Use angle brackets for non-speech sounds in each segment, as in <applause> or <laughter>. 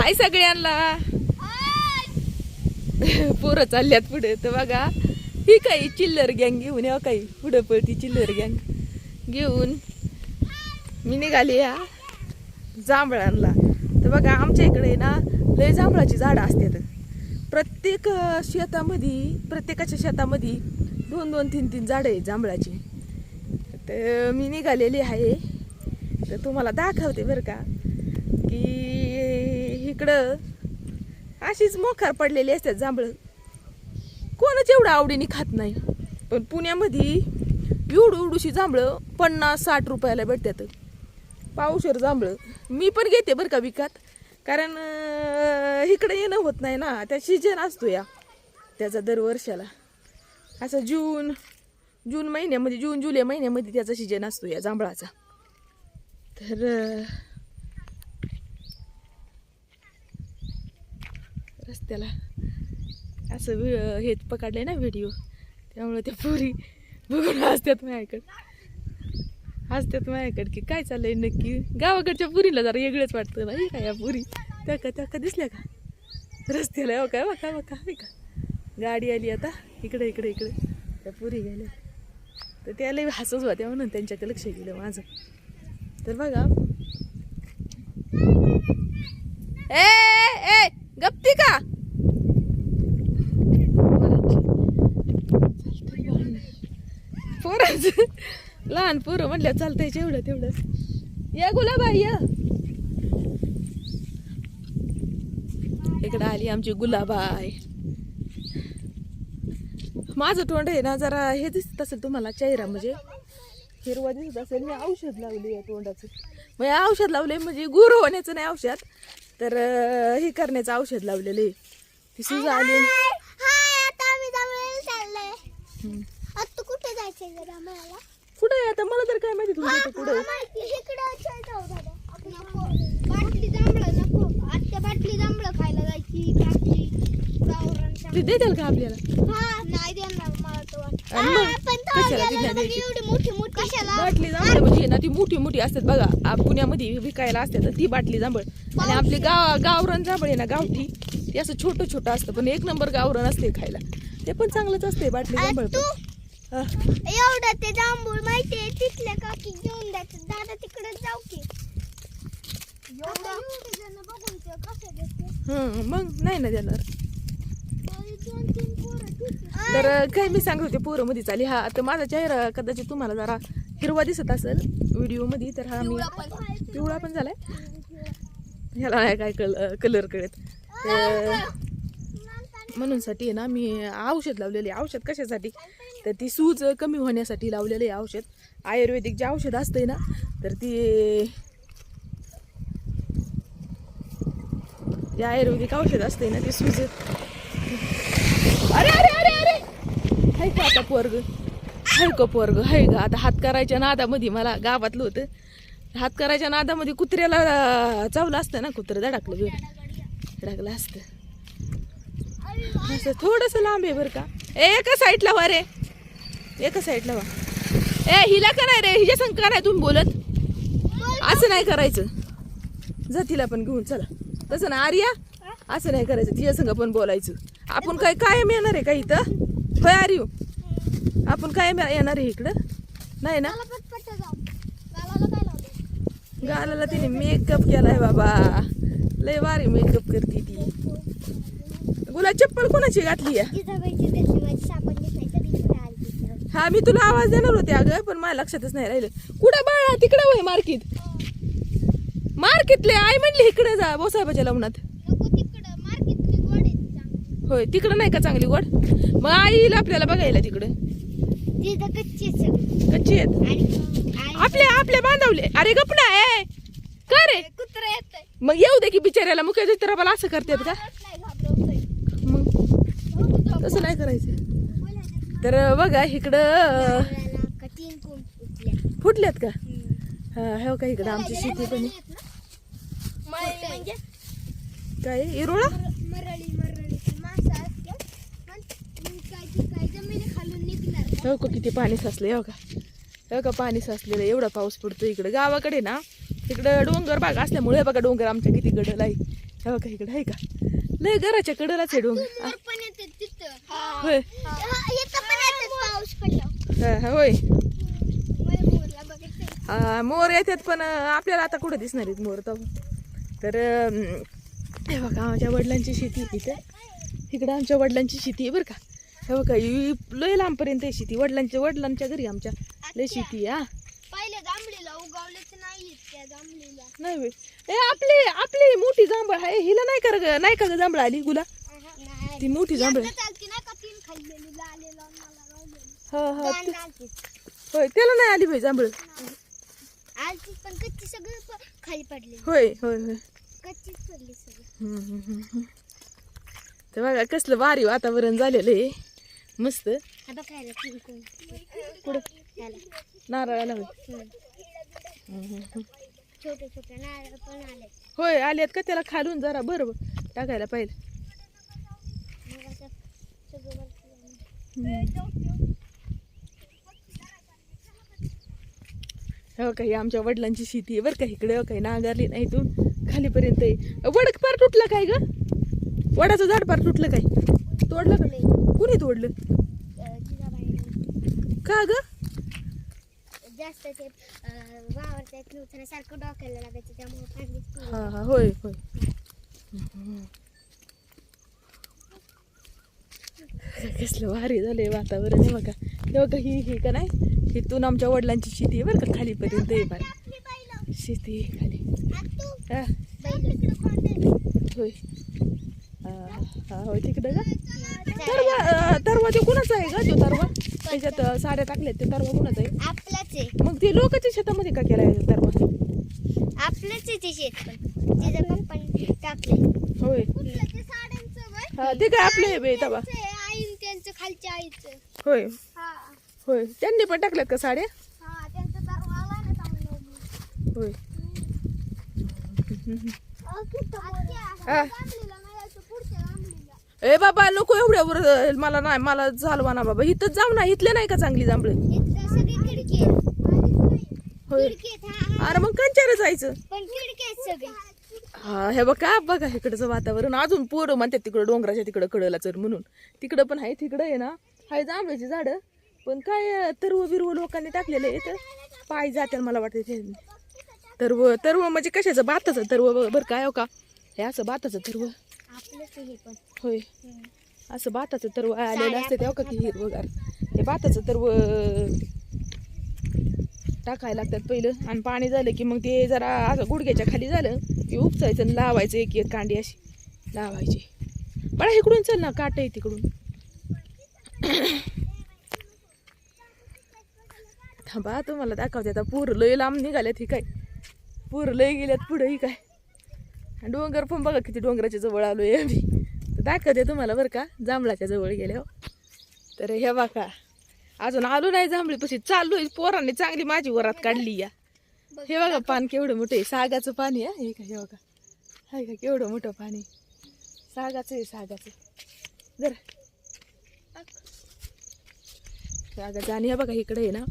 हाय सगळ्यांना. पोरं चालल्यात पुढे तर बघा. ही काही चिल्लर गँग घेऊन या काही. पुढं पळती चिल्लर गँग. घेऊन. मी निघाली या जांभळांना. तर बघा आमच्या इकडे ना लय जांभळाची झाडं असतात प्रत्येक शेतामध्ये प्रत्येकाच्या शेतामध्ये दोन दोन तीन तीन झाडं आहेत जांभळाची. तर मी निघालेली आहे. तर तुम्हाला दाखवते बरं का की इकडं अशीच मोखार पडलेली असतात जांभळं. कोणच एवढं आवडीने खात नाही. पण पुण्यामध्ये एवढू उडूशी जांभळं पन्नास साठ रुपयाला भेटतात. पावशर जांभळं. मी पण घेते बरं का विकत. कारण इकडे येणं होत नाही ना. त्या सीजन असतो या. त्याचा दरवर्षाला असं जून जून महिन्यामध्ये जून जुलै महिन्यामध्ये त्याचा सीजन असतो या जांभळाचा. तर त्याला असं वि- हे पकडले ना व्हिडिओ त्यामुळे त्या पुरी बघून हसतात माझ्याकडे. हसतात माझ्याकडे की काय चाललंय नक्की? गावाकडच्या पुरीला जरा वेगळंच वाटतं ना हे काय या पुरी? त्या का त्या का दिसल्या का? रस्त्याला हो काय बघा बघा हे का? गाडी आली आता इकडे इकडे इकडे. त्या पुरी गेल्या. तर त्याला हसच होत्या म्हणून त्यांच्याकडे लक्ष गेलं माझं. तर बघा. ए ए गप्ती का? पोराच लहान पोरं म्हणल्या चालतंय एवढं तेवढं या गुलाबाई या. इकडं आली आमची गुलाबाई. माझं तोंड आहे ना जरा हे दिसत असेल तुम्हाला चेहरा म्हणजे. हिरवा दिसत असेल मी औषध लावली या तोंडाचं. मग हे औषध लावले म्हणजे गुरु होण्याचं नाही औषध तर हे करण्याचं औषध लावलेलं आहे. ती सुजा आली. जायचंय जरा आम्हाला. कुठं आहे आता? मला तर काय माहिती तुझं कुठं इकडं बाटली जांभळं नको. आत्या बाटली जांभळं खायला जायची. बाटली गावरांच्या ते देताल का आपल्याला? हा नाही देणार मला तर वाटतं. आणि मग हा, पण तो कशाला तिला द्यायची? एवढी मोठी मोठी. कशाला? बाटली जांभळ म्हणजे ना ती मोठी मोठी असतात बघा. आ, पुण्यामध्ये विकायला असतात तर ती बाटली जांभळ. आणि आपली गाव गावरण जांभळ आहे ना गावठी ते असं छोटं छोटं असतं. पण एक नंबर गावरण असते खायला. ते पण चांगलंच असते बाटली जांभळ तू पण. एवढं ते जांभूळ माहितीये तिथल्या काकी घेऊन द्यायचं दादा तिकडे जाऊ की. एवढे? जण बघून ते कसं देते हं, मग नाही ना देणार. दोन तीन पोरं ठीक आहे. तर काय मी सांगत होते पोरं मध्ये चाली. हा तर माझा चेहरा कदाचित तुम्हाला जरा हिरवा दिसत असेल व्हिडिओमध्ये तर हा मी पिवळा पण झालाय. ह्याला नाही काय कल कलर कळत तर म्हणून साठी आहे ना मी औषध लावलेले आहे. औषध कशासाठी? तर ती सूज कमी होण्यासाठी लावलेले आहे औषध. आयुर्वेदिक जे औषध असतंय ना तर ती जे आयुर्वेदिक औषध असते ना ते सूज. अरे अरे अरे अरे! हाय का आता पोरग. हाय का पोरग हाय का आता हात करायच्या नादामध्ये मला गावातलं होतं. हात करायच्या नादामध्ये कुत्र्याला चावलं असतं ना कुत्रं धडकलं बी धडकलं असतं. असं थोडंसं लांब आहे बरं का. ए एका साईडला वा रे एका साईडला वा ए हिला का नाही रे हिच्या संग का नाही तुम्ही बोलत. असं नाही करायचं. जा तिला पण घेऊन चला. तसं ना आर्या असं नाही करायचं. तिच्या संग पण बोलायचं. आपण काय कायम येणार आहे का इथं? होय आर्यू? आपण कायम येणार आहे इकडं? नाही ना? गालाला तिने मेकअप केलाय बाबा. लय भारी मेकअप करते ती. गुला चप्पल कोणाची घातली आहे जिजाबाईची भेटली माझी सापडली नाही कधी कुठे आली तिथं. हा मी तुला आवाज देणार होते अगं पण माझ्या लक्षातच नाही राहिलं. कुठं बाळा? तिकडं वय मार्केट. मार्केटले आई म्हणली इकडे जा बोसाहेबाच्या लग्नात. आहे होय तिकडं नाही का चांगली गोड? मग आई येईल आपल्याला बघायला तिकडं. कच्ची आहेत आपल्या आपल्या बांधवले. अरे गपना ए! का रे? मग येऊ दे की बिचाऱ्याला मुख्य तर मला असं करतात का? मग? तसं नाही करायचं. तर बघा इकडं फुटल्यात का? हा हो का इकडं आमची शेती पण काय इरोळा? हो का किती पाणी साचले हो का? हो का पाणी साचलेलं एवढा पाऊस पडतो इकडं. गावाकडे ना इकडं डोंगर भाग असल्यामुळे बघा डोंगर आमच्या किती गडल आहे. हे बघा इकडे आहे का? लय घराच्या कडेलाच आहे डोंगर. होय इथं पण येते पाऊस पडला हा, हा, होय. मोर येतात पण आपल्याला आता कुठं दिसणार आहेत मोर तर? तर हे बघा आमच्या वडिलांची शेती इथं. इकडं आमच्या वडिलांची शेती आहे बरं का. हे बघा लय लांबपर्यंत आहे शेती. वडिलांच्या वडिलांच्या घरी आमच्या लय शेती आहे, हा. नाही ए आपली आपली मोठी जांभळ आहे. हिला नाही का ग नाही का ग जांभळ आली गुला? ती मोठी जांभळ आहे. चालती ना का तीन खाल्लेली लालेला मला रावलेली हा हा ते- होय त्याला नाही आली भाई जांभळ. आलती पण कच्ची सगळी प- खाली पडली होय होय होय. कच्चीच पडली सगळी. हम्म, हम्म, हम्म, हम्म. तर बघा कसलं भारी वातावरण झालेलं आहे. मस्त. हा कुंकुम त्याला नारळाला होय. हम्म. हम्म, हम्म, हम्म. छोटे छोटे नारळ पण आले. होय आल्यात का त्याला खालून जरा बरं टाकायला पाहिजे मग असं सगळं वरती आलं. हो काही आमच्या वडिलांची शेती आहे बरं का इकडे काही नांगरली नाही इथून. खालीपर्यंत वडक पार तुटलं काय ग? वडाचं झाड पार तुटलं काय? तोडलं का? कुणी तोडलं? का ग? जास्त ते अं, वावरता येत नव्हतं ना, सारखं डोक्याला लागायचं त्यामुळे. हा हा होय होय. कसलं भारी झालंय वातावरण आहे बघा. हे बघा ही ही का नाही? इथून आमच्या वडिलांची शेती आहे बरं का खालीपर्यंत आहे बाय. शेती आहे खाली. हा. होय. होय तिकडं का. तरवा तरवा ते कुणाचा आहे का तो तरवा? त्याच्यात साड्या टाकल्यात ते तरवा कुणाचा आहे? आपलंच आहे मग ते लोकांच्या शेतामध्ये का केलाय तरवा? आपलंच आहे ते शेत पण तिचं पप्पाने टाकले होय हा ते काय आपले आहे बे तवा. आईन त्यांचं खालच्या आईचं. होय. होय. त्यांनी पण टाकल्यात का साड्या? हा चांगलं. होय. ए बाबा नको एवढ्यावर मला नाही मला चालवा ना बाबा. इथं जाऊ ना इथले नाही का चांगली जांभळे. होय. अरे मग कंचार जायचं? हा हे बघा बघा इकडचं वातावरण. अजून पोरं म्हणतात तिकडं डोंगराच्या तिकडं कडला चल म्हणून. तिकडं पण आहे तिकडं आहे ना. हाय जांभळाची झाडं. पण काय तरव बिरव लोकांनी टाकलेलं आहे तर पाय जात्याला मला वाटतं ते. तरव तरव म्हणजे कशाचं? भाताचं तरव बरं काय हो का? हे असं भाताचं तरव. हे होय. असं भाताचं तरव आलेलं असतं तेव्हा का की हिरवगार ते भाताचं तरव टाकायला लागतात पहिलं. आणि पाणी झालं की मग ते जरा असं गुडघ्याच्या खाली झालं की उपचायचं आणि लावायचं एक एक कांडी अशी. लावायची. बळा इकडून चल ना काट आहे तिकडून. थांबा तुम्हाला दाखवते आता. पूर लय लांब निघाल्यात ही काय. पूर लय गेल्यात पुढं ही काय. आणि डोंगर पण बघा किती डोंगराच्या जवळ आलोय आम्ही. तर दाखवते तुम्हाला बरं का जांभळाच्या जवळ गेल्या हो. तर हे बघा. अजून आलो नाही जांभळी तशी चालू आहे पोरांनी चांगली माझी वरात काढली या. हे बघा पान केवढं मोठं आहे. सागाचं पाणी आहे हे का हे बघा. हाय का केवढं मोठं पाणी सागाचं आहे सागाचं. जर. सागाचं आणि हे बघा इकडे आहे ना.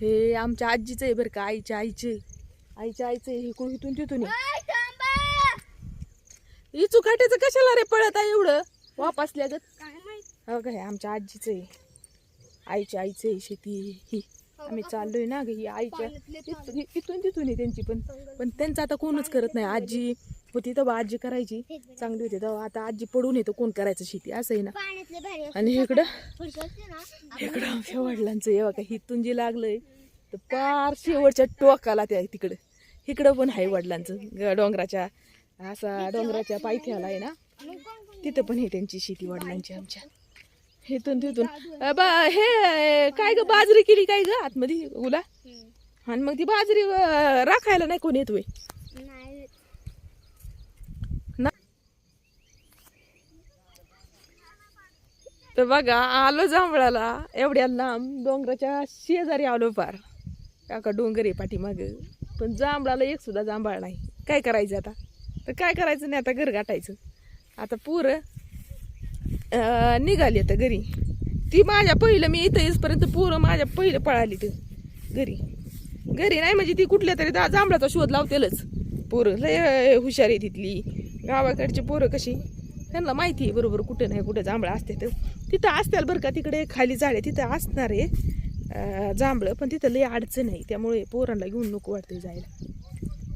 हे आमच्या आजीचं आहे बरं का आईच्या आईचे. आईच्या आईचं आहे इकडून इथून तिथून आहे. आय, थांबा. इचू काट्याचं कशाला रे पळत आहे एवढं? वापसल्या गत काय माहीत? हो का हे आमच्या आजीचं आहे. आईच्या आईचं आहे शेती ही. आम्ही चाललोय ना ग ही आईच्या इथून तिथून आहे त्यांची पण पण त्यांचं आता कोणच करत नाही. आजी होती तेव्हा आजी करायची चांगली होती. तेव्हा आता आजी पडून येतो कोण करायचं शेती? असं आहे ना. आणि इकडं इकडं आमच्या वडिलांचं हे बघा हिथून जे लागलंय तर पार शेवटच्या टोकाला त्या तिकडं. इकडं पण आहे वडिलांचं. डोंगराच्या असा डोंगराच्या पायथ्याला आहे ना. तिथं पण आहे त्यांची शेती वडिलांची आमच्या. इथून तिथून. बा हे काय ग बाजरी केली काय ग आतमध्ये? उला. आणि मग ती बाजरी राखायला नाही कोण येतोय नाही ना तर बघा आलो जांभळाला. एवढ्या लांब डोंगराच्या शेजारी आलो पार काका डोंगर आहे पाठीमाग. पण जांभळाला एक सुद्धा जांभळ नाही. काय करायचं आता? तर काय करायचं नाही आता घर गाठायचं. आता पूर निघाली आता घरी. ती माझ्या पहिलं मी इथं येईपर्यंत पोरं माझ्या पहिलं पळाली तर घरी. घरी नाही म्हणजे ती कुठल्या तरी दा- जांभळाचा शोध लावतेलच. पोरं लय हुशार आहे तिथली. गावाकडची पोरं कशी? त्यांना माहिती आहे बरोबर कुठं नाही कुठं जांभळं असते तर. तिथं असतील बरं का तिकडे खाली झाडे तिथं असणार आहे जांभळं पण तिथं लई अडचण आहे त्यामुळे पोरांना घेऊन नको वाटते जायला.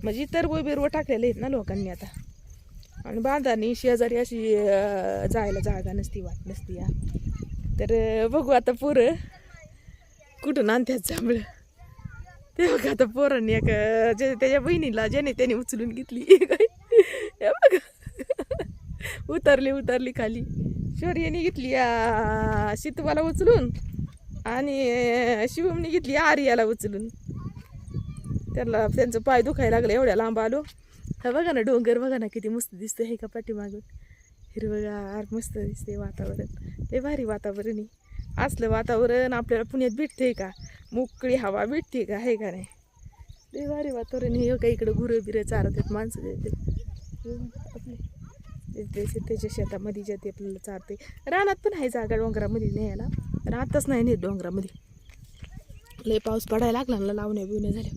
म्हणजे तर बिरवं टाकलेले आहेत ना लोकांनी आता. आणि बांधानी शेजारी अशी जायला जागा नसती वाट नसती या तर बघू आता पोरं कुठून आणतात जांभळं. ते बघा आता पोरांनी एक त्याच्या बहिणीला ज्याने त्याने उचलून घेतली. <laughs> हे बघा. उतरली उतरली खाली. शौर्यने घेतली शितवाला उचलून आणि शिवमनी शिवमने घेतली आर्याला उचलून. त्याला त्यांचं पाय दुखायला लागलं एवढ्या लांब आलो. हा बघा ना डोंगर बघा ना किती मस्त दिसतं हे का पाठीमागून हिरवगार मस्त दिसते वातावरण. ते भारी वातावरण आहे. असलं वातावरण आपल्याला पुण्यात भेटते का? मोकळी हवा भेटते का? आहे का नाही? ते भारी वातावरण हे का इकडं गुरं बिरं चारत आहेत माणसं येतात आपले ते- त्याच्या शेतामध्ये जाते आपल्याला चारते. रानात पण आहे जागा डोंगरामध्ये न्यायला. राहतच नाही नाही डोंगरामध्ये. लय पाऊस पडायला लागला ना लावण्या बिवण्या झाल्या.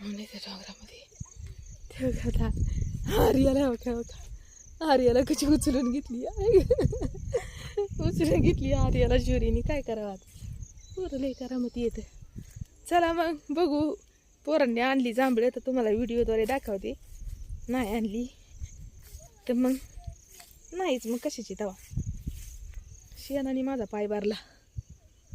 म्हणून येते डोंगरामध्ये. ते बघा आता आर्याला बघा बघा आर्याला कशी उचलून घेतली उचलून घेतली आर्याला ज्युरीने. काय करावं आता? पोरं लय करामती येतं चला मग बघू. पोरांनी आणली जांभळे. तर तुम्हाला व्हिडिओद्वारे दाखवते. नाही आणली. तर मग नाहीच मग कशाची तवा? शेणाने माझा पाय बारला.